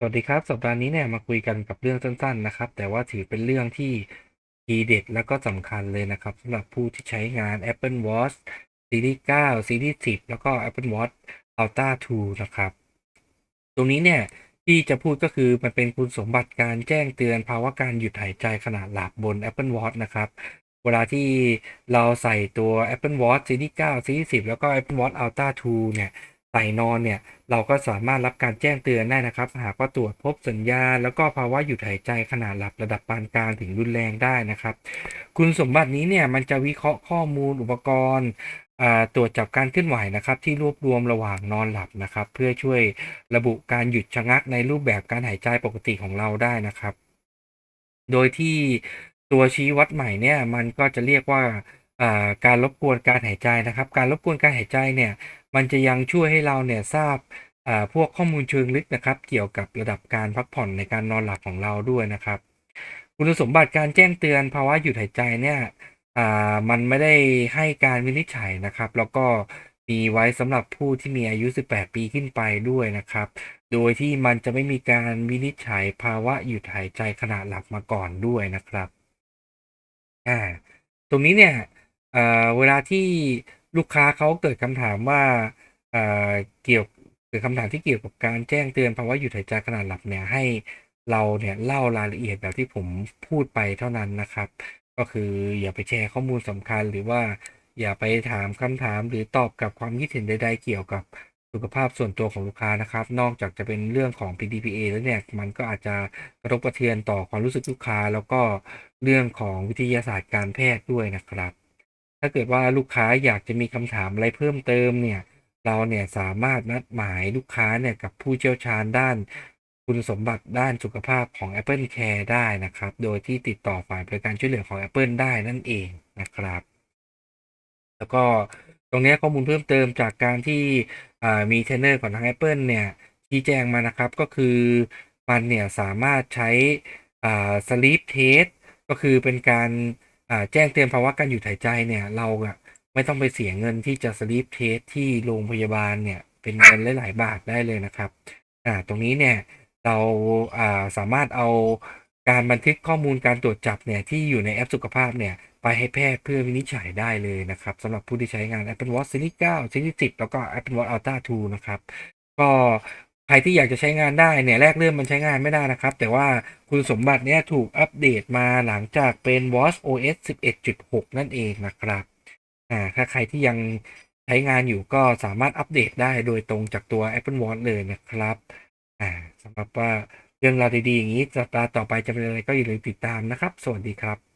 สวัสดีครับ สัปดาห์นี้เนี่ยมาคุยกันกับเรื่องสั้นๆนะครับ แต่ว่าถือเป็นเรื่องที่ทีเด็ดแล้วก็สำคัญเลยนะครับสำหรับผู้ที่ใช้งาน Apple Watch Series 9 Series 10 แล้วก็ Apple Watch Ultra 2 นะครับ ตรงนี้เนี่ยที่จะพูดก็คือมันเป็นคุณสมบัติการแจ้งเตือนภาวะการหยุดหายใจขณะหลับบน Apple Watch นะครับ เวลาที่เราใส่ตัว Apple Watch Series 9 Series 10 แล้วก็ Apple Watch Ultra 2 เนี่ย ใส่นอนเนี่ยเราก็สามารถรับการแจ้งเตือนได้นะครับ หากว่าตรวจพบสัญญาณแล้วก็ภาวะหยุดหายใจขณะหลับระดับปานกลางถึงรุนแรงได้นะครับ คุณสมบัตินี้เนี่ยมันจะวิเคราะห์ข้อมูลอุปกรณ์อ่าตรวจจับการเคลื่อนไหวนะครับ ที่รวบรวมระหว่างนอนหลับนะครับ เพื่อช่วยระบุการหยุดชะงักในรูปแบบการหายใจปกติของเราได้นะครับ โดยที่ตัวชี้วัดใหม่เนี่ยมันก็จะเรียกว่า อ่าการรบกวนการหายใจนะครับ การรบกวนการหายใจเนี่ยมันจะยังช่วยให้เราเนี่ยทราบอ่าพวกข้อมูลเชิงลึกนะครับ เกี่ยวกับระดับการพักผ่อนในการนอนหลับของเราด้วยนะครับ คุณสมบัติการแจ้งเตือนภาวะหยุดหายใจเนี่ยอ่ามันไม่ได้ให้การวินิจฉัยนะครับ แล้วก็มีไว้สำหรับผู้ที่มีอายุ 18 ปีขึ้นไปด้วยนะครับ โดยที่มันจะไม่มีการวินิจฉัยภาวะหยุดหายใจขณะหลับมาก่อนด้วยนะครับอ่าตรงนี้เนี่ย เอ่อเวลาที่ลูกค้าเขาเกิดคำถามว่าเอ่อเกี่ยวเกิดคำถามที่เกี่ยวกับการแจ้งเตือนภาวะหยุดหายใจขณะหลับเนี่ยให้เราเนี่ยเล่ารายละเอียดแบบที่ผมพูดไปเท่านั้นนะครับ ก็คืออย่าไปแชร์ข้อมูลสำคัญ หรือว่าอย่าไปถามคำถามหรือตอบกับความคิดเห็นใดๆเกี่ยวกับสุขภาพส่วนตัวของลูกค้านะครับ นอกจากจะเป็นเรื่องของ PDPA แล้วเนี่ยมันก็อาจจะกระทบกระเทือนต่อความรู้สึกลูกค้า แล้วก็เรื่องของวิทยาศาสตร์การแพทย์ด้วยนะครับ ถ้าเกิดว่าลูกค้าอยากจะมีคำถามอะไรเพิ่มเติมเนี่ย เราเนี่ยสามารถนัดหมายลูกค้าเนี่ยกับผู้เชี่ยวชาญด้าน คุณสมบัติด้านสุขภาพของ Apple Care ได้นะครับ โดยที่ติดต่อฝ่ายบริการช่วยเหลือของ Apple ได้นั่นเองนะครับ แล้วก็ตรงนี้ข้อมูลเพิ่มเติมจากการที่มีเทรนเนอร์ของทาง Apple เนี่ยชี้แจงมานะครับก็คือมันเนี่ยสามารถใช้อ่า sleep test ก็คือเป็นการ แจ้งเตือนภาวะการหยุดหายใจเนี่ย เราอะไม่ต้องไปเสียเงินที่จะ sleep test ที่โรงพยาบาลเนี่ย เป็นเงินหลายๆบาทได้เลยนะครับ อ่า ตรงนี้เนี่ยเราอ่าสามารถเอาการบันทึกข้อมูลการตรวจจับเนี่ยที่อยู่ในแอปสุขภาพเนี่ย ไปให้แพทย์เพื่อวินิจฉัยได้เลยนะครับสำหรับผู้ที่ใช้งาน Apple Watch Series 9 Series 10 แล้วก็ Apple Watch Ultra 2 นะครับ ก็ ใครที่อยากจะใช้งานได้เนี่ยแรกเริ่มมันใช้งานไม่ได้นะครับ แต่ว่าคุณสมบัติเนี่ยถูกอัปเดตมาหลังจากเป็น Watch OS 11.6 นั่นเองนะครับอ่าถ้าใครที่ยังใช้งานอยู่ก็สามารถอัปเดตได้โดยตรงจากตัว Apple Watch เลยนะครับอ่าสำหรับว่าเรื่องราวดีๆอย่างนี้สัปดาห์ต่อไปจะเป็นอะไรก็อย่าลืมติดตามนะครับ สวัสดีครับ